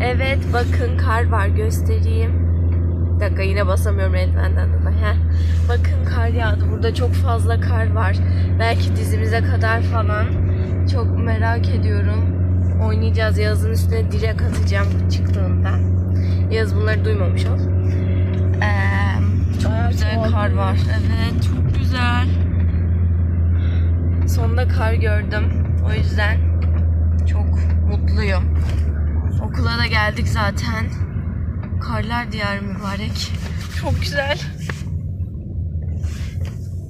Evet bakın kar var göstereyim. Bir dakika yine basamıyorum eldivenden dolayı. Heh. Bakın kar yağdı. Burada çok fazla kar var. Belki dizimize kadar falan. Çok merak ediyorum. Oynayacağız. Yazın üstüne direk atacağım çıktığında. Yaz bunları duymamış ol. Ee, çok güzel kar var. Evet çok güzel. Sonunda kar gördüm. O yüzden çok mutluyum. Okula da geldik zaten. Karlar diyarı mübarek. Çok güzel.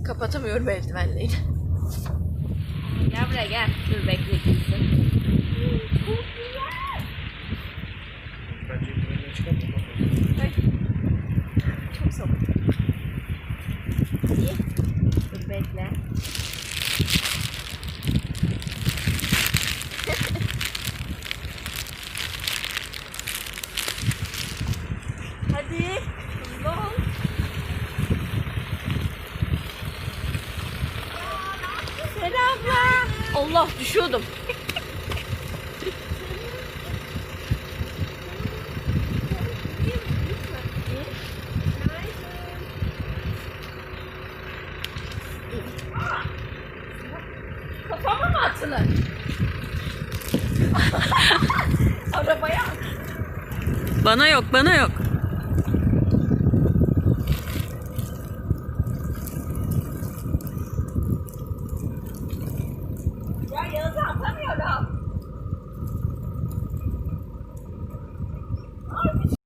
Kapatamıyorum eldivenleri. Gel buraya gel. Dur bekle gitsin. Hadi. Hızlı. Allah düşüyordum. Kafama mı. Bana yok, bana yok.